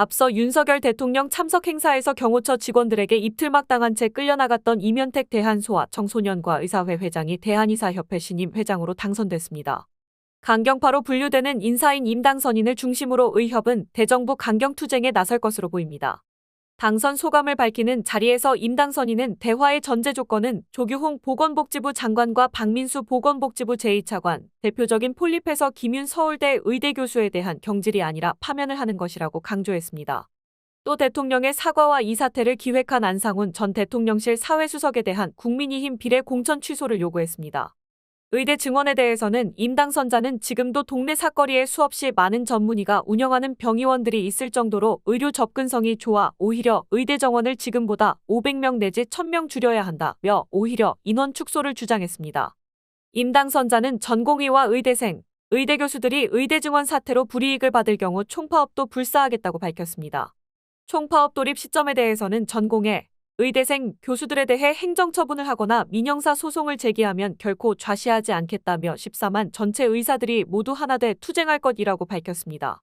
앞서 윤석열 대통령 참석 행사에서 경호처 직원들에게 입틀막 당한 채 끌려나갔던 이면택 대한소아 청소년과 의사회 회장이 대한의사협회 신임 회장으로 당선됐습니다. 강경파로 분류되는 인사인 임당선인을 중심으로 의협은 대정부 강경투쟁에 나설 것으로 보입니다. 당선 소감을 밝히는 자리에서 임당선인은 대화의 전제 조건은 조규홍 보건복지부 장관과 박민수 보건복지부 제2차관, 대표적인 폴립해서 김윤 서울대 의대 교수에 대한 경질이 아니라 파면을 하는 것이라고 강조했습니다. 또 대통령의 사과와 이 사태를 기획한 안상훈 전 대통령실 사회수석에 대한 국민의힘 비례 공천 취소를 요구했습니다. 의대 증원에 대해서는 임당선자는 지금도 동네 사거리에 수없이 많은 전문의가 운영하는 병의원들이 있을 정도로 의료 접근성이 좋아 오히려 의대 정원을 지금보다 500명 내지 1000명 줄여야 한다며 오히려 인원 축소를 주장했습니다. 임당선자는 전공의와 의대생, 의대 교수들이 의대 증원 사태로 불이익을 받을 경우 총파업도 불사하겠다고 밝혔습니다. 총파업 돌입 시점에 대해서는 전공의 의대생 교수들에 대해 행정처분을 하거나 민영사 소송을 제기하면 결코 좌시하지 않겠다며 14만 전체 의사들이 모두 하나 돼 투쟁할 것이라고 밝혔습니다.